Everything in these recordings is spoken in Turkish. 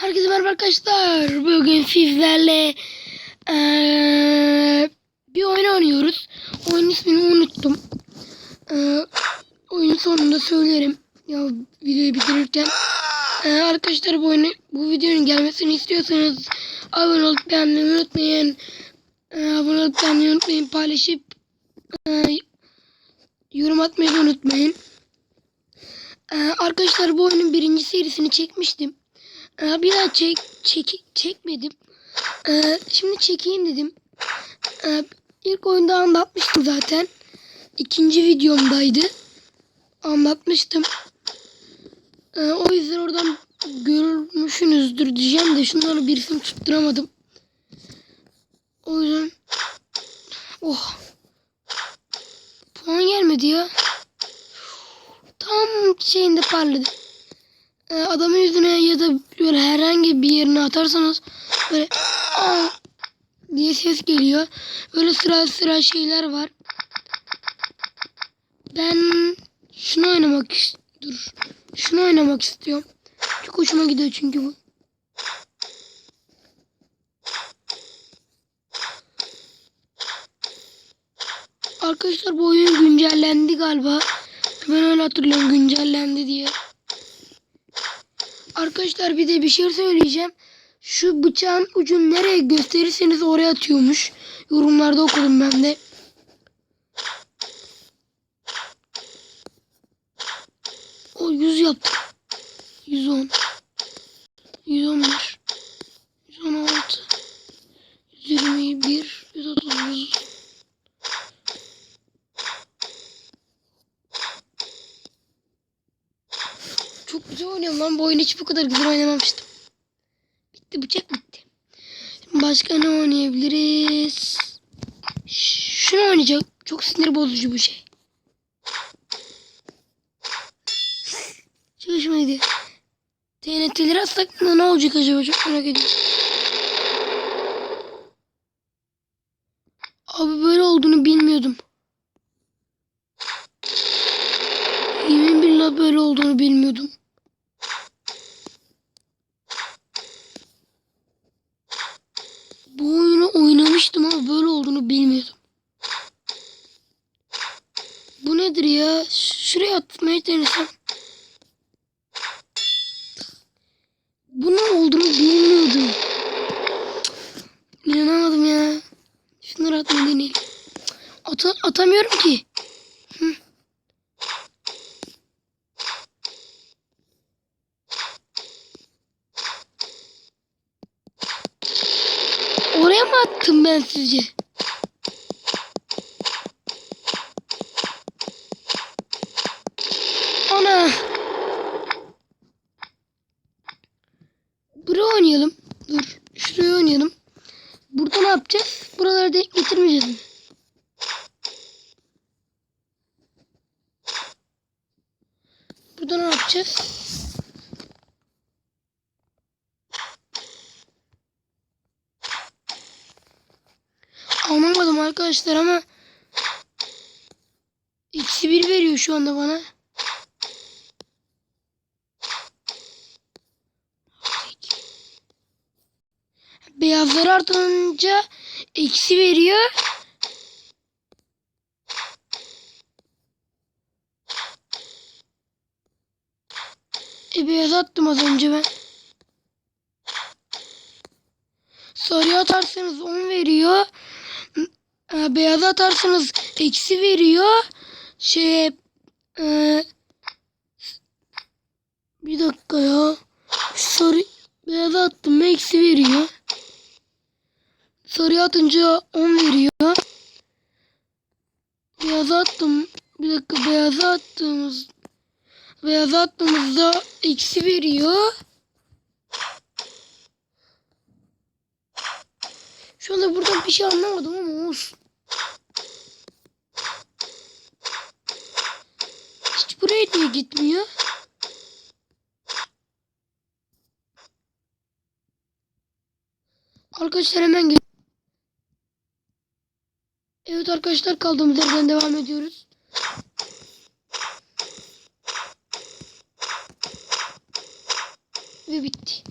Herkese merhaba arkadaşlar. Bugün sizlerle eee, bir oyun oynuyoruz. Oyunun ismini unuttum. Eee oyunun sonunda söylerim. Ya videoyu bitirirken. Eee, arkadaşlar bu oyunu, bu videonun gelmesini istiyorsanız abone olup beğenmeyi unutmayın. Eee, abone olup beğenmeyi unutmayın. Paylaşıp eee, yorum atmayı unutmayın. Eee, arkadaşlar bu oyunun birinci serisini çekmiştim. Ee, bir daha çek, çek çekmedim. Ee, şimdi çekeyim dedim. Ee, ilk oyunda anlatmıştım zaten. İkinci videomdaydı. Anlatmıştım. Ee, o yüzden oradan görmüşsünüzdür diyeceğim de şunları birisini tutturamadım. O yüzden oh puan gelmedi ya. Tam şeyinde parladı adamın yüzüne ya da böyle herhangi bir yerine atarsanız böyle aa diye ses geliyor. Böyle sıra sıra şeyler var. Ben şunu oynamak dur. Şunu oynamak istiyorum. Çok hoşuma gidiyor çünkü bu. Arkadaşlar bu oyun güncellendi galiba. Ben öyle hatırlıyorum güncellendi diye. Arkadaşlar bir de bir şey söyleyeceğim. Şu bıçağın ucunu nereye gösterirseniz oraya atıyormuş. Yorumlarda okudum ben de. O 100 yaptım. 110. 111. 116. 121. 130. Çok güzel oynuyorum lan. Bu oyunu hiç bu kadar güzel oynamamıştım. Bitti bıçak bitti. Başka ne oynayabiliriz? Şunu oynayacağım. Çok sinir bozucu bu şey. Gidiyor. TNT'leri atsak ne olacak acaba? Çok merak ediyorum. Abi böyle olduğunu bilmiyordum. Yemin billah böyle olduğunu bilmiyordum. Bu oyunu oynamıştım ama böyle olduğunu bilmiyordum. Bu nedir ya? Şuraya atmaya denesem. Bunun olduğunu bilmiyordum. İnanamadım ya. Şunları atmayı deneyelim. Ata atamıyorum ki. Hı. Oraya mı attım ben sizce? Ana. Buraya oynayalım. Dur. Şuraya oynayalım. Burada ne yapacağız? Buraları denk getirmeyeceğiz mi? Burada ne yapacağız? Anlamadım arkadaşlar ama eksi bir veriyor şu anda bana. Beyazları artınca eksi veriyor. E beyaz attım az önce ben. Sarıya atarsanız 10 veriyor. E, beyaz atarsanız eksi veriyor. Şey e, bir dakika ya. Sarı beyaz attım eksi veriyor. Sarıya atınca 10 veriyor. Beyaz attım. Bir dakika beyaz attığımız beyaz attığımızda eksi veriyor. Şu anda buradan bir şey anlamadım ama olsun. Hiç buraya niye gitmiyor? Arkadaşlar hemen gel. Evet arkadaşlar kaldığımız yerden devam ediyoruz. Ve bitti.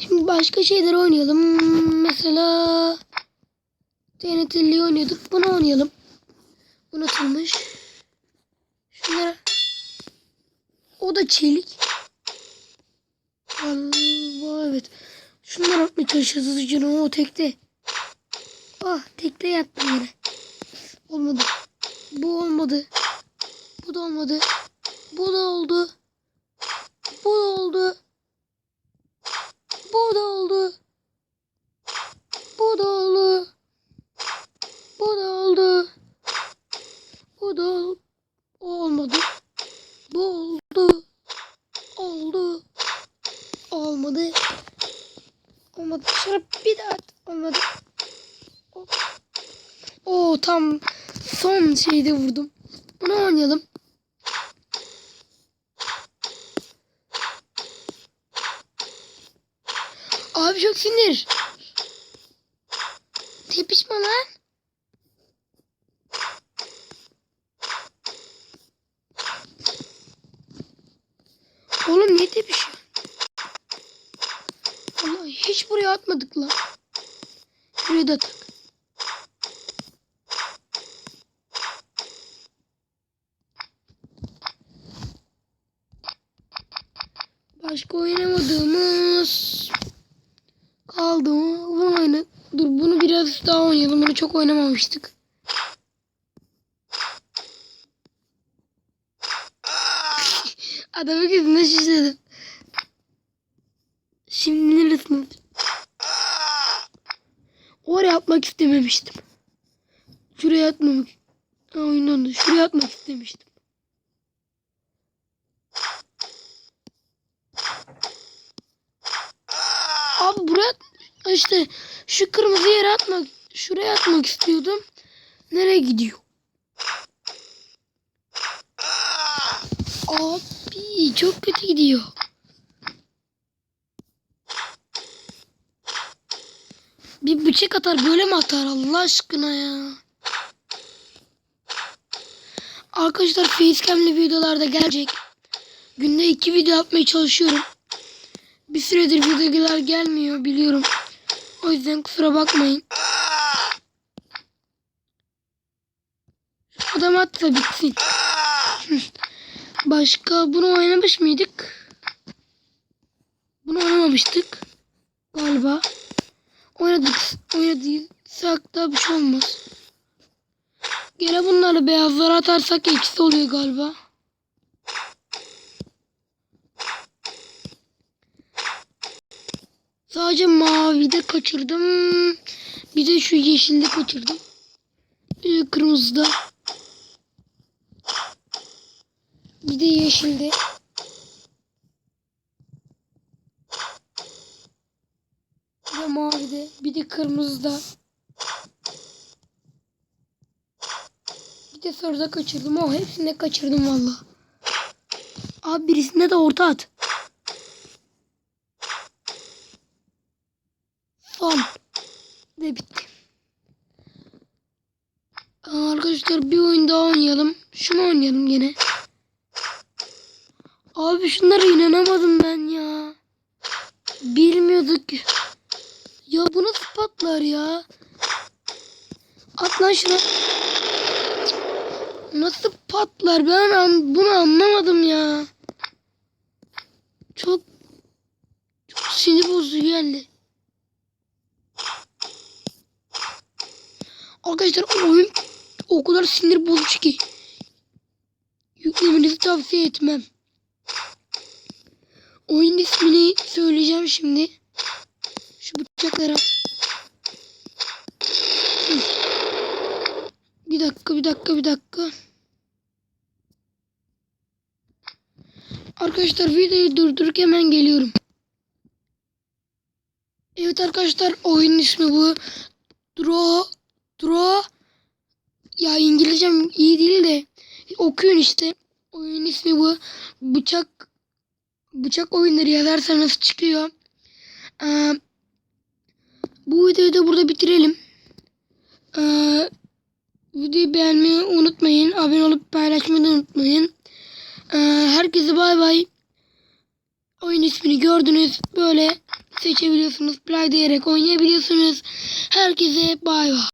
Şimdi başka şeyler oynayalım. Mesela TNT'li oynuyorduk. Bunu oynayalım. Bu nasılmış? Şunlara. O da çelik. Allah evet. Şunları atmaya çalışacağız hızlıca. O tekte. Ah tekte yattım yine. Olmadı. Bu olmadı. Bu da olmadı. Bu da oldu. Bu da oldu. Bu da oldu. Bu da oldu. Bu da oldu. Bu da ol- o olmadı. Bu oldu. Oldu. Olmadı. Olmadı. Şarap bir daha. Olmadı. Oo, tam son şeyde vurdum. Bunu oynayalım. Abi çok sinir. Tepişme lan. Oğlum niye tepişiyor? Allah hiç buraya atmadık lan. Şuraya da tak. Başka oynamadığımız kaldı mı? Bunu oyna. Dur bunu biraz daha oynayalım. Bunu çok oynamamıştık. Adamın gözüne şişledim. Şimdi neresiniz? Oraya atmak istememiştim. Şuraya atmamak. Ha, oyundan da şuraya atmak istemiştim. Abi buraya işte şu kırmızı yere atmak şuraya atmak istiyordum. Nereye gidiyor? Abi çok kötü gidiyor. Bir bıçak atar böyle mi atar Allah aşkına ya? Arkadaşlar facecam'li videolarda gelecek. Günde iki video yapmaya çalışıyorum. Bir süredir videolar gelmiyor biliyorum. O yüzden kusura bakmayın. Adam at da bitsin. Başka bunu oynamış mıydık? Bunu oynamamıştık. Galiba. Oynadık. Oynadıysak da bir şey olmaz. Gene bunları beyazlara atarsak eksi oluyor galiba. Sadece mavide kaçırdım. Bir de şu yeşilde kaçırdım. Ee, kırmızıda. Bir de yeşilde. Bir de mavide. Bir de kırmızıda. Bir de sarıda kaçırdım. O hepsinde kaçırdım valla. Abi birisinde de orta at. Son. Ve bitti. Arkadaşlar bir oyun daha oynayalım. Şunu oynayalım gene. Abi şunlara inanamadım ben ya. Bilmiyorduk. Ya bu nasıl patlar ya? At lan şuna. Nasıl patlar? Ben an- bunu anlamadım ya. Çok çok sinir bozucu geldi. Arkadaşlar oyun o kadar sinir bozucu ki. Yüklemenizi tavsiye etmem. Oyun ismini söyleyeceğim şimdi. Şu bıçakları at. Bir dakika bir dakika bir dakika. Arkadaşlar videoyu durdurup hemen geliyorum. Evet arkadaşlar oyunun ismi bu. Draw Draw ya İngilizcem iyi değil de okuyun işte. Oyunun ismi bu. Bıçak bıçak oyunları yazarsanız çıkıyor. Ee, bu videoyu da burada bitirelim. Ee, videoyu beğenmeyi unutmayın. Abone olup paylaşmayı unutmayın. Ee, herkese bay bay. Oyun ismini gördünüz. Böyle seçebiliyorsunuz. Play diyerek oynayabiliyorsunuz. Herkese bay bay.